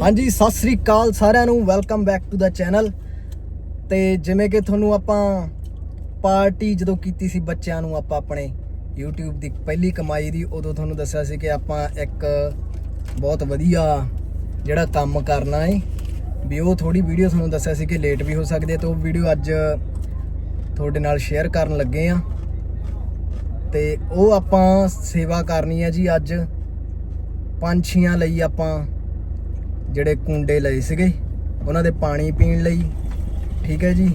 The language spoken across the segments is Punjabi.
ਹਾਂਜੀ, ਸਤਿ ਸ੍ਰੀ ਅਕਾਲ ਸਾਰਿਆਂ ਨੂੰ welcome back to the channel ਤੇ ਜਿਵੇਂ ਕਿ ਤੁਹਾਨੂੰ ਆਪਾਂ ਪਾਰਟੀ ਜਦੋਂ ਕੀਤੀ ਸੀ ਬੱਚਿਆਂ ਨੂੰ ਆਪਾਂ ਆਪਣੇ YouTube ਦੀ ਪਹਿਲੀ ਕਮਾਈ ਦੀ, ਉਦੋਂ ਤੁਹਾਨੂੰ ਦੱਸਿਆ ਸੀ ਕਿ ਆਪਾਂ ਇੱਕ ਬਹੁਤ ਵਧੀਆ ਜਿਹੜਾ ਕੰਮ ਕਰਨਾ ਹੈ ਵੀ ਉਹ ਥੋੜੀ ਵੀਡੀਓ ਤੁਹਾਨੂੰ ਦੱਸਿਆ ਸੀ ਕਿ ਲੇਟ ਵੀ ਹੋ ਸਕਦੀ ਹੈ ਤੇ ਉਹ ਵੀਡੀਓ ਅੱਜ ਤੁਹਾਡੇ ਨਾਲ ਸ਼ੇਅਰ ਕਰਨ ਲੱਗੇ ਆ। ਤੇ ਉਹ ਆਪਾਂ ਸੇਵਾ ਕਰਨੀ ਹੈ ਜੀ ਅੱਜ, ਪੰਛੀਆਂ ਲਈ ਆਪਾਂ ਜਿਹੜੇ ਕੁੰਡੇ ਲਏ ਸੀਗੇ, ਉਹਨਾਂ ਦੇ ਪਾਣੀ ਪੀਣ ਲਈ, ਠੀਕ ਹੈ ਜੀ?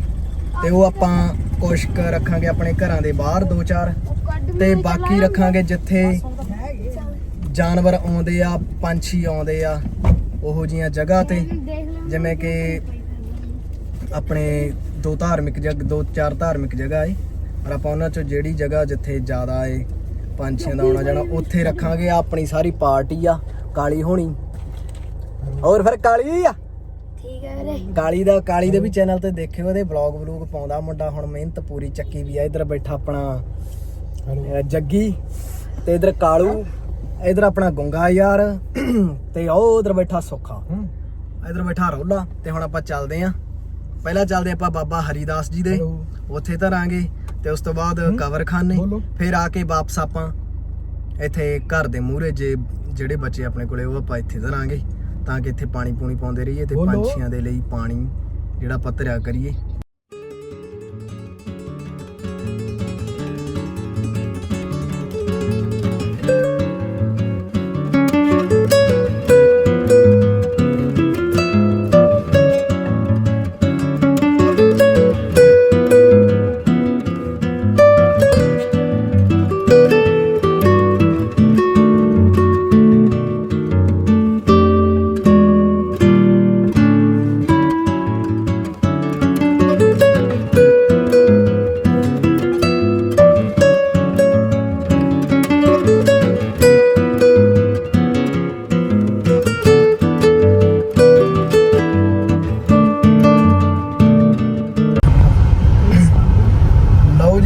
ਤੇ ਉਹ ਆਪਾਂ ਕੁਛ ਕੁ ਰੱਖਾਂਗੇ ਆਪਣੇ ਘਰਾਂ ਦੇ ਬਾਹਰ ਦੋ ਚਾਰ, ਤੇ ਬਾਕੀ ਰੱਖਾਂਗੇ ਜਿੱਥੇ ਜਾਨਵਰ ਆਉਂਦੇ ਆ, ਪੰਛੀ ਆਉਂਦੇ ਆ, ਉਹੋ ਜੀਆਂ ਜਗ੍ਹਾ ਤੇ, ਜਿਵੇਂ ਕਿ ਆਪਣੇ ਦੋ ਧਾਰਮਿਕ ਜਗ, ਦੋ ਚਾਰ ਧਾਰਮਿਕ ਜਗ੍ਹਾ ਏ, ਪਰ ਆਪਾਂ ਉਹਨਾਂ ਚੋਂ ਜਿਹੜੀ ਜਗ੍ਹਾ ਜਿੱਥੇ ਜ਼ਿਆਦਾ ਏ, ਪੰਛੀਆਂ ਦਾ ਆਉਣਾ ਜਾਣਾ, ਉੱਥੇ ਰੱਖਾਂਗੇ ਆਹ ਆਪਣੀ ਸਾਰੀ ਪਾਰਟੀ ਆ, ਕਾਲੀ ਹੋਣੀ। ਹੋਰ ਫਿਰ ਕਾਲੀ ਆ? ਠੀਕ ਹੈ ਵੀਰੇ। ਕਾਲੀ ਦਾ ਕਾਲੀ ਦੇ ਵੀ ਚੈਨਲ ਤੇ ਦੇਖਿਓ ਉਹਦੇ ਵਲੌਗ ਵਲੂਗ ਪਾਉਂਦਾ ਮੁੰਡਾ ਹੁਣ ਮਿਹਨਤ ਪੂਰੀ ਚੱਕੀ ਵੀ ਆ। ਇਧਰ ਬੈਠਾ ਆਪਣਾ ਅਹ, ਜੱਗੀ ਤੇ ਇਧਰ ਕਾਲੂ ਇਧਰ ਆਪਣਾ ਗੁੰਗਾ ਯਾਰ ਤੇ ਉਹ ਉਧਰ ਬੈਠਾ ਸੁੱਖਾ। ਇਧਰ ਬੈਠਾ ਰੋਲਾ ਤੇ ਹੁਣ ਆਪਾਂ ਚੱਲਦੇ ਆਂ। ਪਹਿਲਾਂ ਚੱਲਦੇ ਆਪਾਂ ਬਾਬਾ ਹਰੀਦਾਸ ਜੀ ਦੇ ਉੱਥੇ ਧਰਾਂਗੇ ਤੇ ਉਸ ਤੋਂ ਬਾਅਦ ਕਵਰਖਾਨੇ ਫਿਰ ਆ ਕੇ ਵਾਪਸ ਆਪਾਂ ਇੱਥੇ ਘਰ ਦੇ ਮੂਹਰੇ ਜੇ ਜਿਹੜੇ ਬੱਚੇ ਆਪਣੇ ਕੋਲੇ ਉਹ ਆਪਾਂ ਇੱਥੇ ਧਰਾਂਗੇ। ਤਾਂ ਕਿ ਇੱਥੇ ਪਾਣੀ ਪੂਣੀ ਪਾਉਂਦੇ ਰਹੀਏ ਤੇ। ਪੰਛੀਆਂ ਦੇ ਲਈ ਪਾਣੀ ਜਿਹੜਾ ਪੱਤਰਿਆ ਕਰੀਏ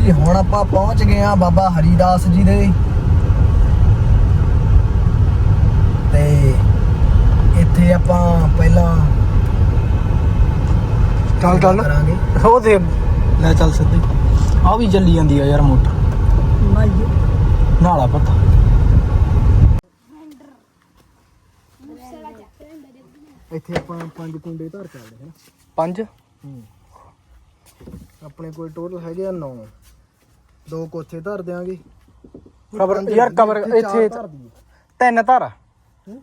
ਜੀ ਹੁਣ ਆਪਾਂ ਪਹੁੰਚ ਗਏ ਆ ਬਾਬਾ ਹਰੀਦਾਸ ਜੀ ਦੇ। ਤੇ ਇੱਥੇ ਆਪਾਂ ਪਹਿਲਾਂ ਚੱਲ ਚੱਲ। ਕਰਾਂਗੇ। ਉਹ ਤੇ ਲੈ ਚੱਲ ਸਿੱਧੀ। ਆ ਵੀ ਚੱਲੀ ਜਾਂਦੀ ਆ ਯਾਰ ਮੋਟਰ। ਨਾਲਾ ਪਤਾ। ਇੱਥੇ ਆਪਾਂ ਪੰਜ ਕੁੰਡੇ ਧਰ ਚੱਲਦੇ ਹਾਂ। ਪੰਜ? ਹੂੰ। ਆਪਣੇ ਕੋਲ ਟੋਟਲ ਹੈਗੇ ਆ 9 ਦੋ ਕੋਥੇ ਧਰ ਦਿਆਂਗੇ। ਕਬਰ ਪੰਜ ਯਾਰ ਕਬਰ ਇੱਥੇ। ਤਿੰਨ ਧਰ?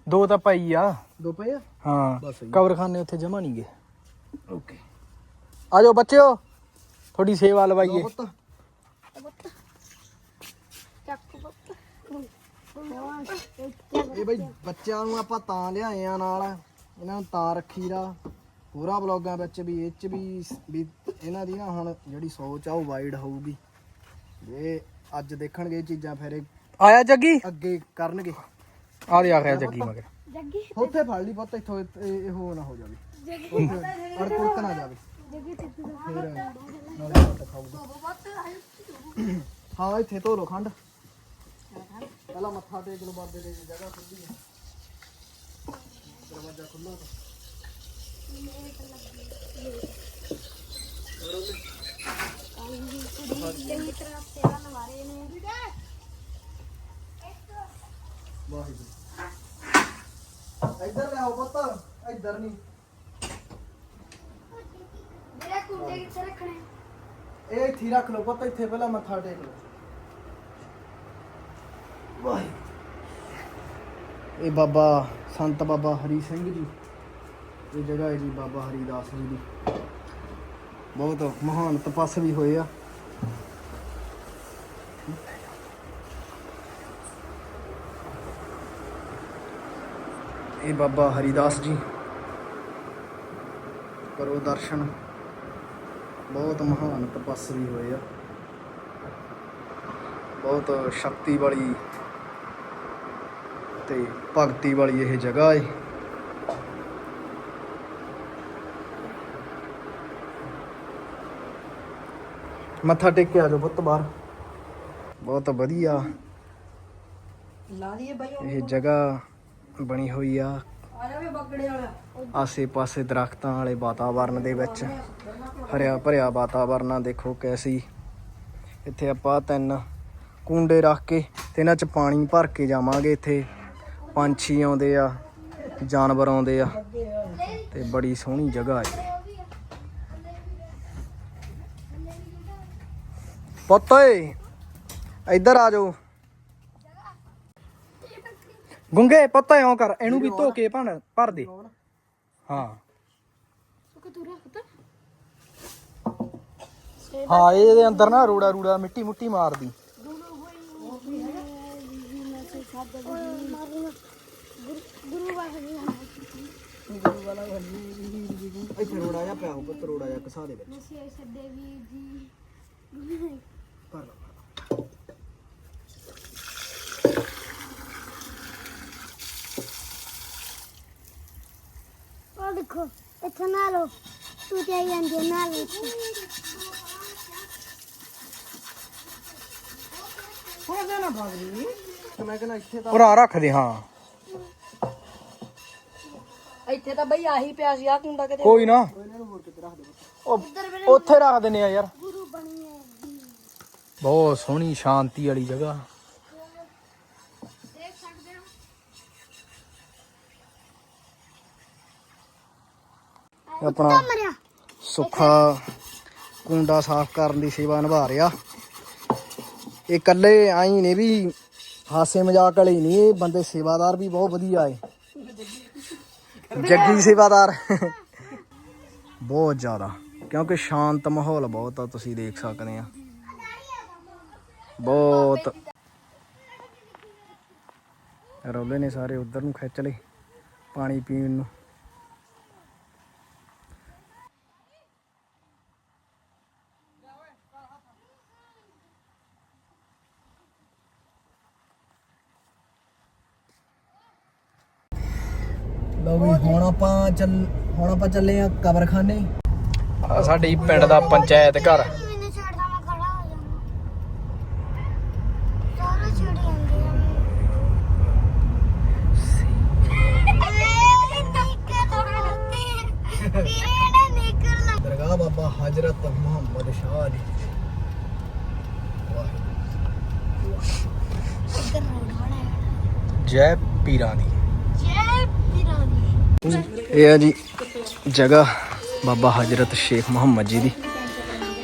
ਦੋ ਤਾਂ ਪਈ ਆ। ਦੋ ਪਏ ਆ? ਹਾਂ ਬਸ ਸਹੀ। ਕਬਰਖਾਨੇ ਉੱਥੇ ਜਮਾ ਨਹੀਂ ਗਏ ਓਕੇ। ਆ ਜਾਓ ਬੱਚਿਓ ਥੋੜੀ ਸੇਵਾ ਲਵਾਈਏ। ਪੁੱਤ। ਚੱਕ ਪੁੱਤ ਇਹ ਬਈ ਬੱਚਿਆਂ ਨੂੰ ਆਪਾਂ ਤਾਂ ਲਿਆਏ ਆ ਨਾਲ। ਇਹਨਾਂ ਨੂੰ ਤਾਂ ਰੱਖੀ ਦਾ। ਪੂਰਾ ਵਲੌਗਾਂ ਵਿੱਚ ਵੀ ਇਹ ਚ ਵੀ ਵੀ ਇਹਨਾਂ ਦੀ ਨਾ ਹੁਣ ਜਿਹੜੀ ਸੋਚ ਆ ਉਹ ਵਾਈਡ ਹੋਊਗੀ। ਇਹ ਅੱਜ ਦੇਖਣਗੇ ਇਹ ਚੀਜ਼ਾਂ ਫਿਰ ਇਹ ਆਇਆ ਜੱਗੀ? ਅੱਗੇ ਕਰਨਗੇ। ਆ ਦੇ ਆ ਗਿਆ ਜੱਗੀ ਮਗਰ। ਜੱਗੀ ਉੱਥੇ ਫੜ ਲਈ ਪੁੱਤ ਇੱਥੋਂ ਇਹ ਇਹ ਹੋ ਨਾ ਹੋ ਜਾਵੇ। ਉੱਥੇ ਅੜ ਕੁੜਕ ਨਾ ਜਾਵੇ। ਜੱਗੀ ਸਿੱਧੂ ਦਾ ਫਿਰ ਨਾਲੇ ਘੱਟ ਖਾਊਗਾ। ਹਾਂ ਇੱਥੇ ਧੋ ਲੋ ਖੰਡ। ਪਹਿਲਾਂ ਮੱਥਾ ਟੇਕ ਲੋ ਬਾਬੇ ਦੇ ਜਗ੍ਹਾ ਖੁੱਲੀ ਹੈ। ਦਰਵਾਜ਼ਾ ਖੁੱਲਾ ਤਾਂ। ਚੰਗੀ ਤਰ੍ਹਾਂ ਸੇਵਾ ਨਵਾਰੇ ਨੇ ਵਾਹਿਗੁਰੂ। ਇੱਧਰ ਲਿਆਓ ਪੁੱਤ ਇੱਧਰ ਨਹੀਂ। ਮੇਰੇ ਕੁੰਡੇ ਕਿੱਥੇ ਰੱਖਣੇ? ਇਹ ਇੱਥੇ ਰੱਖ ਲਓ ਪੁੱਤ ਇੱਥੇ ਪਹਿਲਾਂ ਮੱਥਾ ਟੇਕ ਲਓ। ਵਾਹਿਗੁਰੂ। ਇਹ ਬਾਬਾ ਸੰਤ ਬਾਬਾ ਹਰੀ ਸਿੰਘ ਜੀ। ਇਹ ਜਗ੍ਹਾ ਹੈ ਜੀ ਬਾਬਾ ਹਰੀਦਾਸ ਜੀ ਦੀ। ਬਹੁਤ ਮਹਾਨ ਤਪਸਵੀ ਹੋਏ ਆ। ਇਹ ਬਾਬਾ ਹਰੀਦਾਸ ਜੀ। ਕਰੋ ਦਰਸ਼ਨ। ਬਹੁਤ ਮਹਾਨ ਤਪਸਵੀ ਹੋਏ ਆ। ਬਹੁਤ ਸ਼ਕਤੀ ਵਾਲੀ ਤੇ ਭਗਤੀ ਵਾਲੀ ਇਹ ਜਗ੍ਹਾ ਏ। ਮੱਥਾ ਟੇਕ ਕੇ ਆ ਜਾਓ ਪੁੱਤ ਬਾਹਰ। ਬਹੁਤ ਵਧੀਆ। ਲਾ ਦਈਏ ਬਾਈ ਇਹ ਜਗ੍ਹਾ ਬਣੀ ਹੋਈ ਆ। ਆਸੇ-ਪਾਸੇ ਦਰਖਤਾਂ ਵਾਲੇ ਵਾਤਾਵਰਨ ਦੇ ਵਿੱਚ। ਹਰਿਆ ਭਰਿਆ ਵਾਤਾਵਰਨ ਆ ਦੇਖੋ ਕੈਸੀ। ਇੱਥੇ ਆਪਾਂ ਤਿੰਨ ਕੁੰਡੇ ਰੱਖ ਕੇ ਤੇ ਇਹਨਾਂ 'ਚ ਪਾਣੀ ਭਰ ਕੇ ਜਾਵਾਂਗੇ ਇੱਥੇ। ਪੰਛੀ ਆਉਂਦੇ ਆ ਜਾਨਵਰ ਆਉਂਦੇ ਆ। ਤੇ ਬੜੀ ਸੋਹਣੀ ਜਗ੍ਹਾ ਹੈ ਪੁੱਤ ਓਏ, ਇੱਧਰ ਆ ਜਾਓ। ਗੁੰਗੇ, ਪੁੱਤ ਇਉਂ ਕਰ, ਇਹਨੂੰ ਵੀ ਧੋ ਕੇ ਭਣ ਭਰ ਦੇ। ਹਾਂ। ਹਾਂ, ਇਹਦੇ ਅੰਦਰ ਨਾ ਰੂੜਾ ਰੂੜਾ ਮਿੱਟੀ ਮੁੱਟੀ ਮਾਰਦੀ। ਇੱਥੇ ਰੋੜਾ ਜਿਹਾ ਪਿਆ ਪੁੱਤ ਰੋੜਾ ਜਿਹਾ ਕਸਾ ਦੇ ਵਿੱਚ। ਨਸੇ ਸੱਦੇ ਵੀ ਜੀ ਭਰ ਲਾ ਉਹ ਦੇਖੋ ਇੱਥੇ ਤੂੰ ਤੇ ਆਈ ਜਾਂਦੀ ਨਾ ਲੋ ਹੋ ਜਾ ਨਾ ਭਾਗਰੀ ਮੈਂ ਕਹਿੰਦਾ ਇੱਥੇ ਤਾਂ ਉਰਾ ਰੱਖ ਦੇ ਹਾਂ। ਇੱਥੇ ਤਾਂ ਬਈ ਆਹੀ ਪਿਆ ਸੀ ਆ ਕੁੰਡਾ ਕਿਤੇ ਕੋਈ ਨਾ। ਉਹ ਉੱਥੇ ਰੱਖ ਦਿੰਨੇ ਆ ਯਾਰ। ਬਹੁਤ ਸੋਹਣੀ ਸ਼ਾਂਤੀ ਵਾਲੀ ਜਗ੍ਹਾ। ਦੇਖ ਸਕਦੇ ਹੋ ਆਪਣਾ ਸੁੱਖਾ ਕੁੰਡਾ ਸਾਫ਼ ਕਰਨ ਦੀ ਸੇਵਾ ਨਿਭਾ ਰਿਹਾ। ਇਹ ਇਕੱਲੇ ਆਈ ਨੇ ਵੀ, ਹਾਸੇ ਮਜ਼ਾਕ ਵਾਲੇ ਨਹੀਂ, ਇਹ ਬੰਦੇ ਸੇਵਾਦਾਰ ਵੀ ਬਹੁਤ ਵਧੀਆ ਏ। ਜੱਗੀ ਸੇਵਾਦਾਰ। ਬਹੁਤ ਜ਼ਿਆਦਾ, ਕਿਉਂਕਿ ਸ਼ਾਂਤ ਮਾਹੌਲ ਬਹੁਤ ਆ, ਤੁਸੀਂ ਦੇਖ ਸਕਦੇ ਆ। ਬਹੁਤ। ਰੌਲੇ ਨੇ ਸਾਰੇ ਉਧਰ ਨੂੰ ਖਿੱਚ ਲਏ ਪਾਣੀ ਪੀਣ ਨੂੰ। ਲਓ ਵੀ ਹੁਣ ਆਪਾਂ ਚੱਲ ਹੁਣ ਆਪਾਂ ਚੱਲੇ ਆ ਕਬਰਖਾਨੇ। ਆ ਸਾਡੀ ਪਿੰਡ ਦਾ ਪੰਚਾਇਤ ਘਰ। ਦੀ ਇੱਧਰ ਰੋਡ ਬਣਾਇਆ ਜੈ ਪੀਰਾਂ ਦੀ ਜੈ ਵੀਰਾਂ ਦੀ ਇਹ ਆ ਜੀ ਜਗ੍ਹਾ ਬਾਬਾ ਹਜਰਤ ਸ਼ੇਖ ਮੁਹੰਮਦ ਜੀ ਦੀ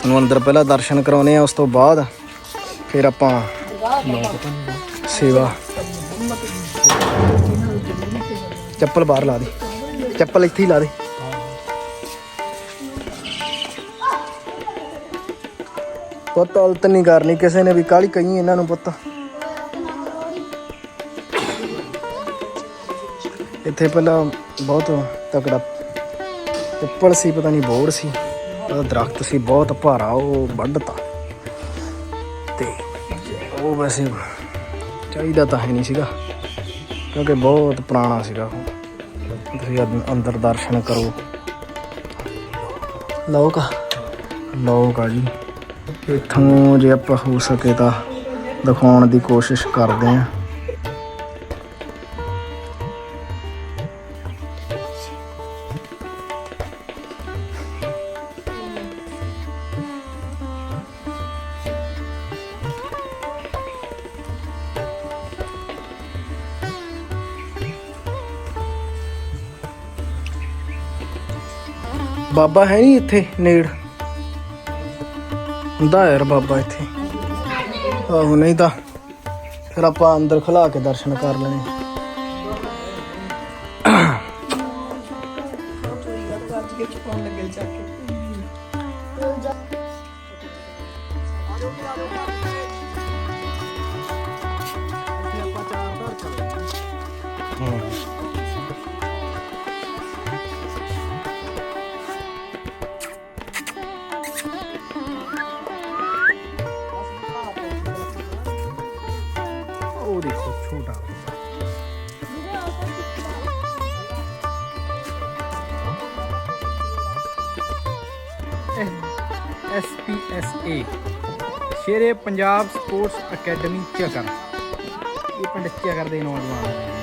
ਨੂੰ ਅੰਦਰ ਪਹਿਲਾਂ ਦਰਸ਼ਨ ਕਰਾਉਨੇ ਆ ਉਸ ਤੋਂ ਬਾਅਦ ਫਿਰ ਆਪਾਂ ਸੇਵਾ ਚੱਪਲ ਬਾਹਰ ਲਾ ਦੇ ਚੱਪਲ ਇੱਥੇ ਹੀ ਲਾ ਦੇ ਪੁੱਤ ਉਲਤ ਨਹੀਂ ਕਰਨੀ, ਕਿਸੇ ਨੇ ਵੀ ਕਾਲੀ ਕਹੀ ਇਹਨਾਂ ਨੂੰ ਪੁੱਤ। ਇੱਥੇ ਪਹਿਲਾਂ ਬਹੁਤ ਤਕੜਾ ਪਿੱਪਲ ਸੀ, ਪਤਾ ਨਹੀਂ ਬੋਰ ਸੀ ਉਹਦਾ ਦਰਖਤ ਸੀ, ਬਹੁਤ ਭਾਰਾ ਉਹ ਵੱਢਤਾ। ਤੇ ਉਹ ਵੈਸੇ ਚਾਹੀਦਾ ਤਾਂ ਹੈ ਨਹੀਂ ਸੀਗਾ, ਕਿਉਂਕਿ ਬਹੁਤ ਪੁਰਾਣਾ ਸੀਗਾ ਉਹ। ਤੁਸੀਂ ਅੰਦਰ ਦਰਸ਼ਨ ਕਰੋ। ਲੋਕ ਲੋਕ ਆ ਜੀ। ਇੱਥੋਂ ਜੇ ਆਪਾਂ ਹੋ ਸਕੇ ਤਾਂ ਦਿਖਾਉਣ ਦੀ ਕੋਸ਼ਿਸ਼ ਕਰਦੇ ਆਂ ਬਾਬਾ ਹੈ ਨਹੀਂ ਇੱਥੇ ਨੇੜ। ਹੁੰਦਾ ਯਾਰ ਬਾਬਾ ਇੱਥੇ। ਆਹੋ, ਨਹੀਂ ਤਾਂ ਫਿਰ ਆਪਾਂ ਅੰਦਰ ਖਲਾ ਕੇ ਦਰਸ਼ਨ ਕਰ ਲੈਣੇ। S P S A Shere Punjab sports academy Chakar ਇਹ ਪਿੰਡ ਚੱਕਰ ਦੇ ਨੌਜਵਾਨ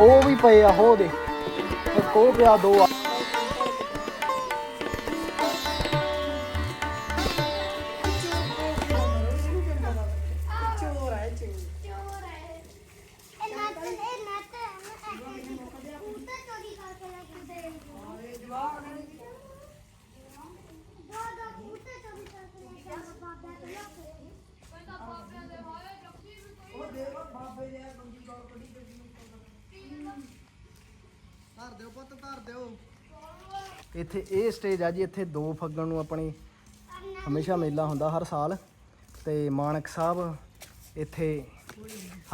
ਉਹ ਵੀ ਪਏ ਆ ਹੋ ਦੇ ਇੱਕ ਉਹ ਪਿਆ ਦੋ ਆ। ਇੱਥੇ ਇਹ ਸਟੇਜ ਆ ਜੀ, ਇੱਥੇ ਦੋ ਫੱਗਣ ਨੂੰ ਆਪਣੀ ਹਮੇਸ਼ਾ ਮੇਲਾ ਹੁੰਦਾ ਹਰ ਸਾਲ। ਤੇ ਮਾਨਕ ਸਾਹਿਬ ਇੱਥੇ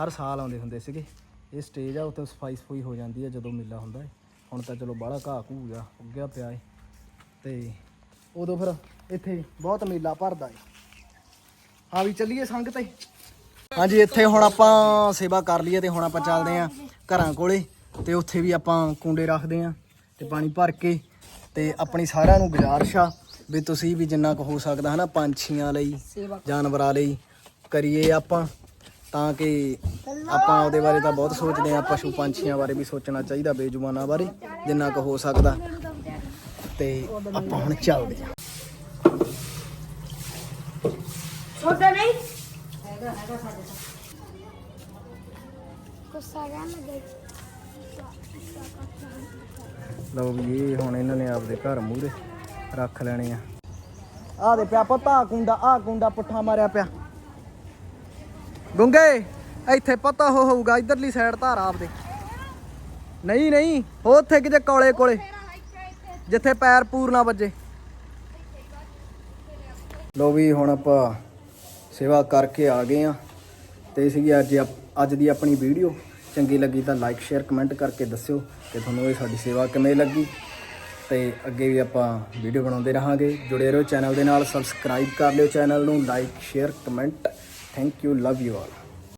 ਹਰ ਸਾਲ ਆਉਂਦੇ ਹੁੰਦੇ ਸੀਗੇ। ਇਹ ਸਟੇਜ ਆ, ਉੱਥੇ ਸਫ਼ਾਈ ਸਫੂਈ ਹੋ ਜਾਂਦੀ ਹੈ ਜਦੋਂ ਮੇਲਾ ਹੁੰਦਾ ਹੈ ਹੁਣ ਤਾਂ ਚਲੋ ਬਾਹਲਾ ਘਾਹ ਘੂ ਗਿਆ ਉੱਗਿਆ ਪਿਆ ਹੈ ਤੇ ਉਦੋਂ ਫਿਰ ਇੱਥੇ ਬਹੁਤ ਮੇਲਾ ਭਰਦਾ ਹੈ ਹਾਂ ਵੀ ਚੱਲੀਏ ਸੰਗ ਤੇ ਹਾਂਜੀ, ਇੱਥੇ ਹੁਣ ਆਪਾਂ ਸੇਵਾ ਕਰ ਲਈਏ ਤੇ ਹੁਣ ਆਪਾਂ ਚੱਲਦੇ ਆਂ ਘਰਾਂ ਕੋਲੇ। ਤੇ ਉੱਥੇ ਵੀ ਆਪਾਂ ਕੁੰਡੇ ਰੱਖਦੇ ਆਂ ਤੇ ਪਾਣੀ ਭਰ ਕੇ ਤੇ ਆਪਣੀ ਸਾਰਿਆਂ ਨੂੰ ਗੁਜ਼ਾਰਿਸ਼ ਆ ਵੀ ਤੁਸੀਂ ਵੀ ਜਿੰਨਾ ਕੁ ਹੋ ਸਕਦਾ ਹਨਾ ਪੰਛੀਆਂ ਲਈ ਜਾਨਵਰਾਂ ਲਈ ਕਰੀਏ ਆਪਾਂ ਤਾਂ ਕਿ ਆਪਾਂ ਉਹਦੇ ਬਾਰੇ ਤਾਂ ਬਹੁਤ ਸੋਚਦੇ ਆਂ ਪਸ਼ੂ ਪੰਛੀਆਂ ਬਾਰੇ ਵੀ ਸੋਚਣਾ ਚਾਹੀਦਾ ਬੇਜੁਬਾਨਾਂ ਬਾਰੇ ਜਿੰਨਾ ਕੁ ਹੋ ਸਕਦਾ। ਤੇ ਆਪਾਂ ਹੁਣ ਚੱਲਦੇ ਆਂ ਗੁੱਸਾ ਕਰਨ ਲੱਗੇ। ਲਓ ਵੀ ਇਹ ਹੁਣ ਇਹਨਾਂ ਨੇ ਆਪਦੇ ਘਰ ਮੂਹਰੇ ਰੱਖ ਲੈਣੇ ਆ। ਆ ਦੇ ਪਿਆ ਪਤਾ ਕੁੰਡਾ ਆ ਕੁੰਡਾ ਪੁੱਠਾ ਮਾਰਿਆ ਪਿਆ। ਗੁੰਗੇ ਇੱਥੇ ਪਤਾ ਹੋ ਹੋਊਗਾ ਇਧਰਲੀ ਸਾਈਡ ਧਾਰ ਆਪਦੇ। ਨਹੀਂ ਨਹੀਂ ਉਹ ਉੱਥੇ ਕਿਤੇ ਕੋਲੇ ਕੋਲੇ ਜਿੱਥੇ ਪੈਰ ਪੂਰ ਨਾ ਵੱਜੇ। ਲੋ ਵੀ ਹੁਣ ਆਪਾਂ ਸੇਵਾ ਕਰਕੇ ਆ ਗਏ ਆ। ਤੇ ਸੀਗੀ ਅੱਜ ਅੱਜ ਦੀ ਆਪਣੀ ਵੀਡੀਓ ਚੰਗੀ ਲੱਗੀ ਤਾਂ ਲਾਈਕ ਸ਼ੇਅਰ ਕਮੈਂਟ ਕਰਕੇ ਦੱਸਿਓ ਕਿ ਤੁਹਾਨੂੰ ਇਹ ਸਾਡੀ ਸੇਵਾ ਕਿਵੇਂ ਲੱਗੀ। ਤੇ ਅੱਗੇ ਵੀ ਆਪਾਂ ਵੀਡੀਓ ਬਣਾਉਂਦੇ ਰਹਾਂਗੇ। ਜੁੜੇ ਰਹੋ ਚੈਨਲ ਦੇ ਨਾਲ ਸਬਸਕ੍ਰਾਈਬ ਕਰ ਲਿਓ ਚੈਨਲ ਨੂੰ like share comment thank you love you all